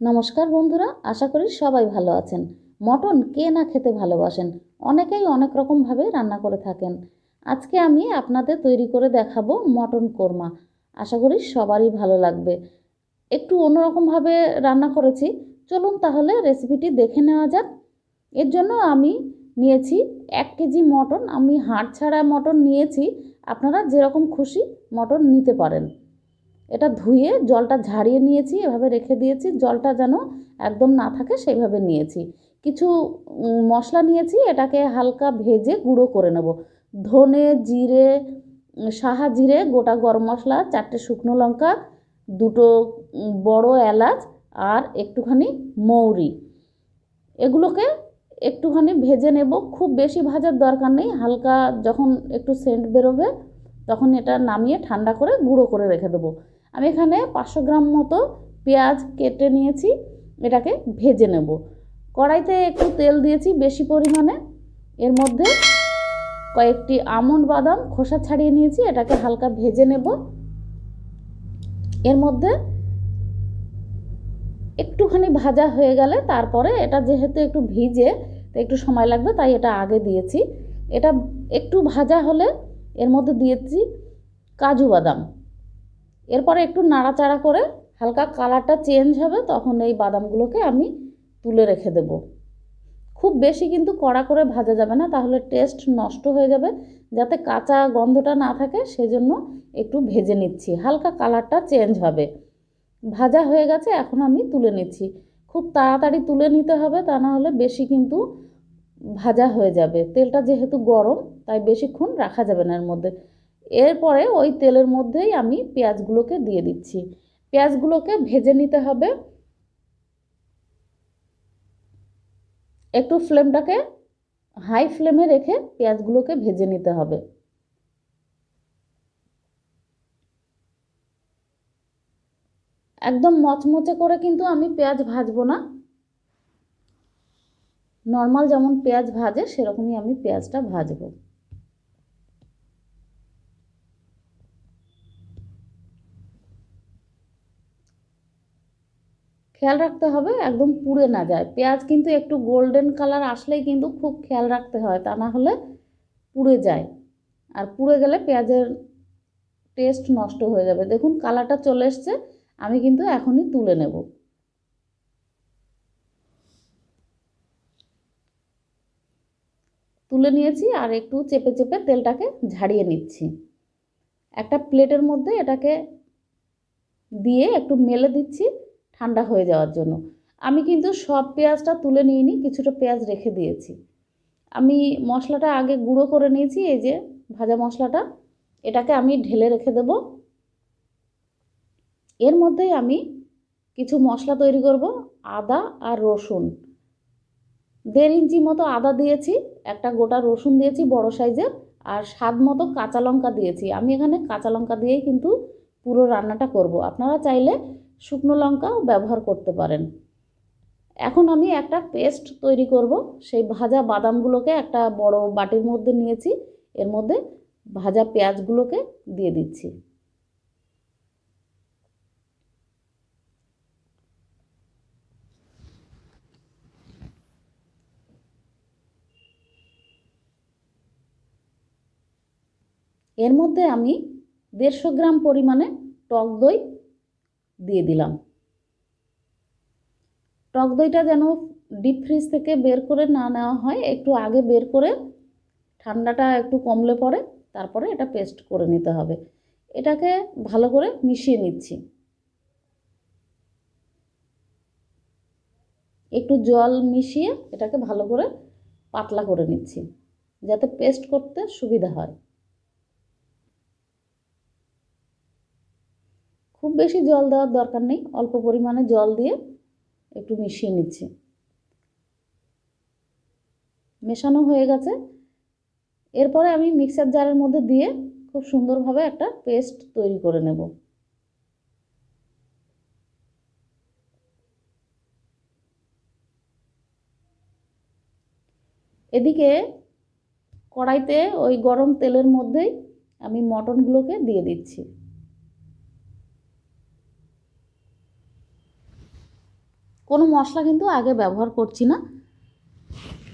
নমস্কার বন্ধুরা, আশা করি সবাই ভালো আছেন। মটন কে না খেতে ভালোবাসেন? অনেকেই অনেক রকমভাবে রান্না করে থাকেন। আজকে আমি আপনাদের তৈরি করে দেখাবো মটন কোরমা। আশা করি সবারই ভালো লাগবে। একটু অন্যরকমভাবে রান্না করেছি। চলুন তাহলে রেসিপিটি দেখে নেওয়া যাক। এর জন্য আমি নিয়েছি এক কেজি মটন। আমি হাড় ছাড়া মটন নিয়েছি। আপনারা যেরকম খুশি মটন নিতে পারেন। এটা ধুয়ে জলটা ঝাড়িয়ে নিয়েছি, এভাবে রেখে দিয়েছি। জলটা যেন একদম না থাকে সেইভাবে নিয়েছি। কিছু মশলা নিয়েছি, এটাকে হালকা ভেজে গুঁড়ো করে নেব। ধনে জিরে, সাহা জিরে, গোটা গরম মশলা, চারটে শুকনো লঙ্কা, দুটো বড় এলাচ আর একটুখানি মৌরি। এগুলোকে একটুখানি ভেজে নেব। খুব বেশি ভাজার দরকার নেই। হালকা যখন একটু সেন্ট বেরোবে, তখন এটা নামিয়ে ঠান্ডা করে গুঁড়ো করে রেখে দেবো। আমি এখানে পাঁচশো গ্রাম মতো পেঁয়াজ কেটে নিয়েছি, এটাকে ভেজে নেব। কড়াইতে একটু তেল দিয়েছি বেশি পরিমাণে, এর মধ্যে কয়েকটি আমন্ড বাদাম খোসা ছাড়িয়ে নিয়েছি, এটাকে হালকা ভেজে নেব। এর মধ্যে একটুখানি ভাজা হয়ে গেলে তারপরে এটা যেহেতু একটু ভিজে তো একটু সময় লাগবে, তাই এটা আগে দিয়েছি। এটা একটু ভাজা হলে এর মধ্যে দিয়েছি কাজু বাদাম। এরপরে একটু নাড়াচাড়া করে হালকা কালারটা চেঞ্জ হবে, তখন এই বাদামগুলোকে আমি তুলে রেখে দেব। খুব বেশি কিন্তু কড়া করে ভাজা যাবে না, তাহলে টেস্ট নষ্ট হয়ে যাবে। যাতে কাঁচা গন্ধটা না থাকে, সেজন্য একটু ভেজে নিচ্ছি। হালকা কালারটা চেঞ্জ হবে। ভাজা হয়ে গেছে, এখন আমি তুলে নিচ্ছি। খুব তাড়াতাড়ি তুলে নিতে হবে, তা না হলে বেশি কিন্তু ভাজা হয়ে যাবে। তেলটা যেহেতু গরম, তাই বেশিক্ষণ রাখা যাবে না এর মধ্যে। এরপরে ওই তেলের মধ্যেই আমি পেঁয়াজগুলোকে দিয়ে দিচ্ছি। পেঁয়াজগুলোকে ভেজে নিতে হবে। একটু ফ্লেমটাকে হাই ফ্লেমে রেখে পেঁয়াজগুলোকে ভেজে নিতে হবে। একদম মচমচে করে কিন্তু আমি পেঁয়াজ ভাজবো না। নর্মাল যেমন পেঁয়াজ ভাজে, সেরকমই আমি পেঁয়াজটা ভাজবো। খেয়াল রাখতে হবে, একদম পুড়ে না যায়। পেঁয়াজ কিন্তু একটু গোল্ডেন কালার আসলেই কিন্তু খুব খেয়াল রাখতে হয়, তা না হলে পুড়ে যায়। আর পুড়ে গেলে পেঁয়াজের টেস্ট নষ্ট হয়ে যাবে। দেখুন কালারটা চলে এসছে, আমি কিন্তু এখনই তুলে নেব। তুলে নিয়েছি আর একটু চেপে চেপে তেলটাকে ঝাড়িয়ে নিচ্ছি। একটা প্লেটের মধ্যে এটাকে দিয়ে একটু মেলে দিচ্ছি। ঠান্ডা হয়ে যাওয়ার জন্য। আমি কিন্তু সব পেঁয়াজটা তুলে নিইনি, কিছুটা পেঁয়াজ রেখে দিয়েছি। আমি মশলাটা আগে গুঁড়ো করে নিয়েছি, এই যে ভাজা মশলাটা, এটাকে আমি ঢেলে রেখে দেব। এর মধ্যেই আমি কিছু মশলা তৈরি করব, আদা আর রসুন। দেড় ইঞ্চি মতো আদা দিয়েছি, একটা গোটা রসুন দিয়েছি বড় সাইজের, আর স্বাদ মতো কাঁচা লঙ্কা দিয়েছি। আমি এখানে কাঁচা লঙ্কা দিয়েই কিন্তু পুরো রান্নাটা করব। আপনারা চাইলে শুকনো লঙ্কাও ব্যবহার করতে পারেন। এখন আমি একটা পেস্ট তৈরি করব। সেই ভাজা বাদামগুলোকে একটা বড় বাটির মধ্যে নিয়েছি। এর মধ্যে ভাজা পেঁয়াজগুলোকে দিয়ে দিচ্ছি। এর মধ্যে আমি দেড়শো গ্রাম পরিমাণে টক দই দিয়ে দিলাম। টক দইটা যেন ডিপ ফ্রিজ থেকে বের করে না নেওয়া হয়, একটু আগে বের করে ঠান্ডাটা একটু কমলে পরে তারপরে এটা পেস্ট করে নিতে হবে। এটাকে ভালো করে মিশিয়ে নিচ্ছি। একটু জল মিশিয়ে এটাকে ভালো করে পাতলা করে নিচ্ছি, যাতে পেস্ট করতে সুবিধা হয় খুব বেশি জল দেওয়ার দরকার নেই, অল্প পরিমাণে জল দিয়ে একটু মিশিয়ে নিচ্ছি। মেশানো হয়ে গেছে। এরপরে আমি মিক্সার জারের মধ্যে দিয়ে খুব সুন্দরভাবে একটা পেস্ট তৈরি করে নেব। এদিকে কড়াইতে ওই গরম তেলের মধ্যেই আমি মটনগুলোকে দিয়ে দিচ্ছি। কোনো মশলা কিন্তু আগে ব্যবহার করছি না।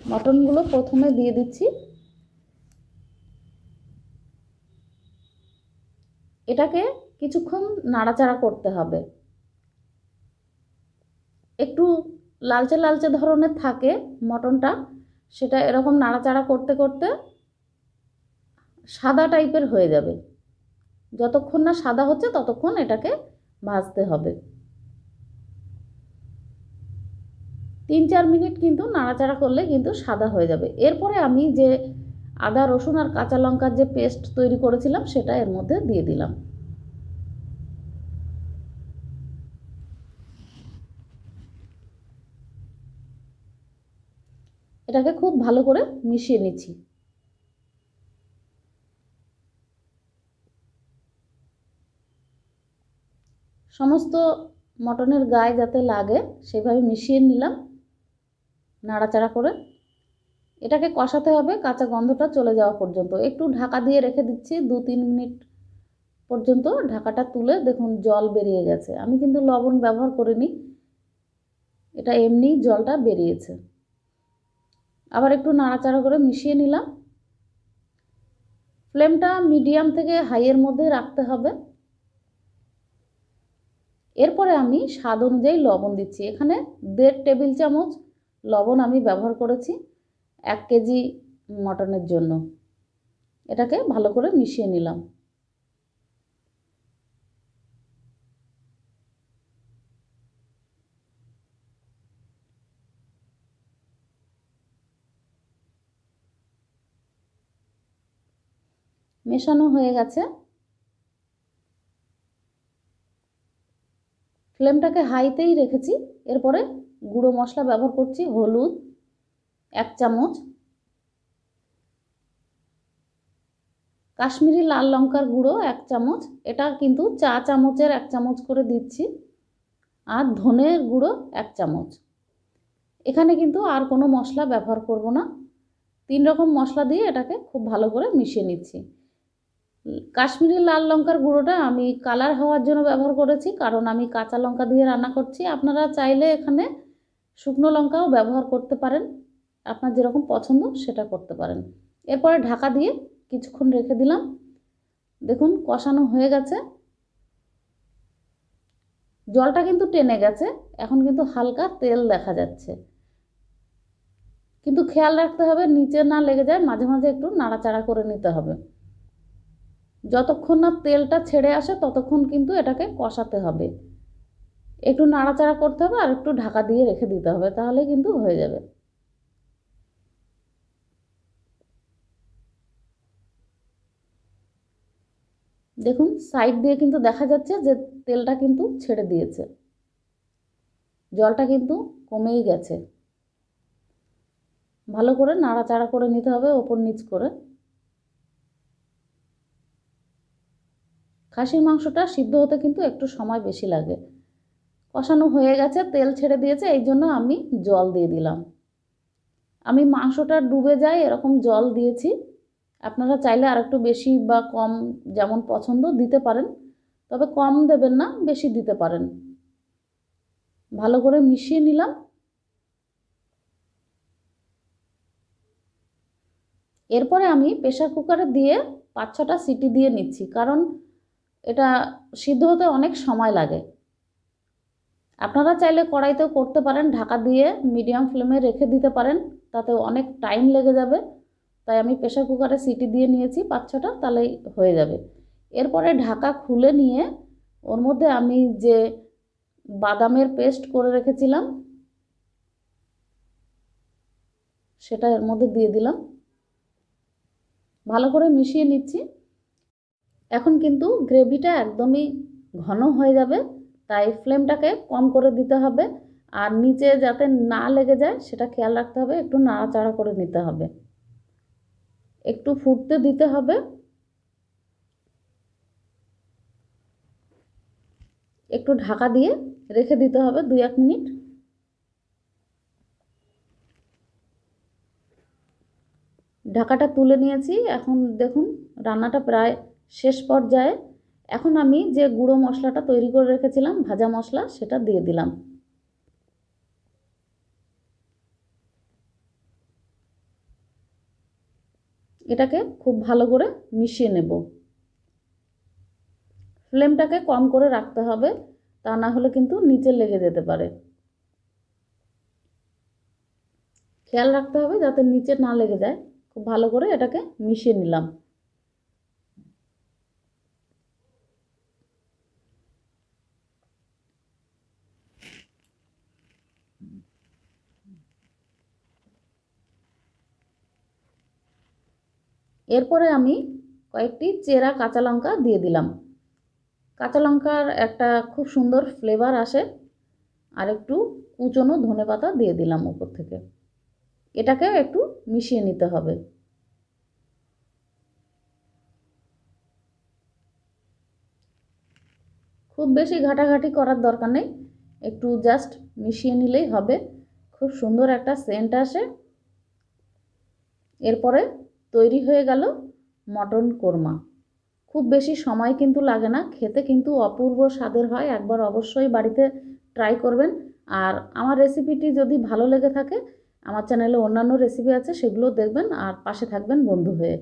মটনগুলো প্রথমে দিয়ে দিচ্ছি। এটাকে কিছুক্ষণ নাড়াচাড়া করতে হবে। একটু লালচে লালচে ধরনের থাকে মটনটা, সেটা এরকম নাড়াচাড়া করতে করতে সাদা টাইপের হয়ে যাবে। যতক্ষণ না সাদা হচ্ছে, ততক্ষণ এটাকে ভাজতে হবে। তিন চার মিনিট কিন্তু নাড়াচাড়া করলে কিন্তু সাদা হয়ে যাবে। এরপরে আমি যে আদা, রসুন আর কাঁচা লঙ্কার যে পেস্ট তৈরি করেছিলাম, সেটা এর মধ্যে দিয়ে দিলাম। এটাকে খুব ভালো করে মিশিয়ে নিচ্ছি। সমস্ত মটনের গায়ে যাতে লাগে, সেভাবে মিশিয়ে নিলাম। নাড়াচাড়া করে এটাকে কষাতে হবে, কাঁচা গন্ধটা চলে যাওয়া পর্যন্ত। একটু ঢাকা দিয়ে রেখে দিচ্ছি, দু তিন মিনিট পর্যন্ত ঢাকাটা তুলে দেখুন জল বেরিয়ে গেছে। আমি কিন্তু লবণ ব্যবহার করিনি, এটা এমনি জলটা বেরিয়েছে। আবার একটু নাড়াচাড়া করে মিশিয়ে নিলাম। ফ্লেমটা মিডিয়াম থেকে হাইয়ের মধ্যে রাখতে হবে। এরপরে আমি স্বাদ অনুযায়ী লবণ দিচ্ছি। এখানে দেড় টেবিল চামচ লবণ আমি ব্যবহার করেছি এক কেজি মটনের জন্য। এটাকে ভালো করে মিশিয়ে নিলাম। মেশানো হয়ে গেছে। ফ্লেমটাকে হাইতেই রেখেছি। এরপরে গুঁড়ো মশলা ব্যবহার করছি, হলুদ, এক চামচ। কাশ্মীরি লাল লঙ্কার গুঁড়ো এক চামচ। এটা কিন্তু চা চামচের এক চামচ করে দিচ্ছি। আর ধনের গুঁড়ো এক চামচ। এখানে কিন্তু আর কোনো মশলা ব্যবহার করব না। তিন রকম মশলা দিয়ে এটাকে খুব ভালো করে মিশিয়ে নিচ্ছি। কাশ্মীরি লাল লঙ্কার গুঁড়োটা আমি কালার হওয়ার জন্য ব্যবহার করেছি, কারণ আমি কাঁচা লঙ্কা দিয়ে রান্না করছি। আপনারা চাইলে এখানে শুকনো লঙ্কাও ব্যবহার করতে পারেন। আপনার যেরকম পছন্দ সেটা করতে পারেন। এরপরে ঢাকা দিয়ে কিছুক্ষণ রেখে দিলাম। দেখুন, কষানো হয়ে গেছে। জলটা কিন্তু টেনে গেছে। এখন কিন্তু হালকা তেল দেখা যাচ্ছে। কিন্তু খেয়াল রাখতে হবে, নিচে না লেগে যায়, মাঝে মাঝে একটু নাড়াচাড়া করে নিতে হবে। যতক্ষণ না তেলটা ছেড়ে আসে, ততক্ষণ কিন্তু এটাকে কষাতে হবে। একটু নাড়াচাড়া করতে হবে আর একটু ঢাকা দিয়ে রেখে দিতে হবে, তাহলে কিন্তু হয়ে যাবে। দেখুন সাইড দিয়ে কিন্তু দেখা যাচ্ছে যে তেলটা কিন্তু ছেড়ে দিয়েছে। জলটা কিন্তু কমেই গেছে। ভালো করে নাড়াচাড়া করে নিতে হবে ওপর নিচ করে। খাসির মাংসটা সিদ্ধ হতে কিন্তু একটু সময় বেশি লাগে। কষানো হয়ে গেছে, তেল ছেড়ে দিয়েছে, এই জন্য আমি জল দিয়ে দিলাম। আমি মাংসটা ডুবে যায়, এরকম জল দিয়েছি। আপনারা চাইলে আর একটু বেশি বা কম যেমন পছন্দ দিতে পারেন, তবে কম দেবেন না, বেশি দিতে পারেন। ভালো করে মিশিয়ে নিলাম। এরপরে আমি প্রেশার কুকারে দিয়ে পাঁচ ছটা সিটি দিয়ে নিচ্ছি, কারণ এটা সিদ্ধ হতে অনেক সময় লাগে। আপনারা চাইলে কড়াইতেও করতে পারেন, ঢাকা দিয়ে মিডিয়াম ফ্লেমে রেখে দিতে পারেন, তাতে অনেক টাইম লেগে যাবে। তাই আমি প্রেশার কুকারে সিটি দিয়ে নিয়েছি, পাঁচ ছটা, তাহলেই হয়ে যাবে। এরপরে ঢাকা খুলে নিয়ে, ওর মধ্যে আমি যে বাদামের পেস্ট করে রেখেছিলাম, সেটা এর মধ্যে দিয়ে দিলাম। ভালো করে মিশিয়ে নিচ্ছি। এখন কিন্তু গ্রেভিটা একদমই ঘন হয়ে যাবে। তাই ফ্লেমটাকে কম করে দিতে হবে আর নিচে যাতে না লেগে যায় সেটা খেয়াল রাখতে হবে, একটু নাড়াচাড়া করে নিতে হবে। একটু ফুটতে দিতে হবে। একটু ঢাকা দিয়ে রেখে দিতে হবে দুই এক মিনিট। ঢাকাটা তুলে নিয়েছি। এখন দেখুন, রান্নাটা প্রায় শেষ পর্যায়ে। এখন আমি যে গুঁড়ো মশলাটা তৈরি করে রেখেছিলাম, ভাজা মশলা, সেটা দিয়ে দিলাম। এটাকে খুব ভালো করে মিশিয়ে নেব। ফ্লেমটাকে কম করে রাখতে হবে, তা না হলে কিন্তু নিচে লেগে যেতে পারে। খেয়াল রাখতে হবে যাতে নিচে না লেগে যায়। খুব ভালো করে এটাকে মিশিয়ে নিলাম। এরপরে আমি কয়েকটি চেরা কাঁচা লঙ্কা দিয়ে দিলাম। কাঁচা লঙ্কার একটা খুব সুন্দর ফ্লেভার আসে। আর একটু কুচনো ধনে পাতা দিয়ে দিলাম উপর থেকে। এটাকে একটু মিশিয়ে নিতে হবে। খুব বেশি ঘাটাঘাটি করার দরকার নেই। একটু জাস্ট মিশিয়ে নিলেই হবে। খুব সুন্দর একটা সেন্ট আসে। এরপরে তৈরি হয়ে গেল মটন কোরমা। খুব বেশি সময় কিন্তু লাগে না, খেতে কিন্তু অপূর্ব স্বাদের হয়, একবার অবশ্যই বাড়িতে ট্রাই করবেন। আর আমার রেসিপিটি যদি ভালো লেগে থাকে, আমার চ্যানেলে অন্যান্য রেসিপি আছে, সেগুলো দেখবেন আর পাশে থাকবেন বন্ধু হয়ে।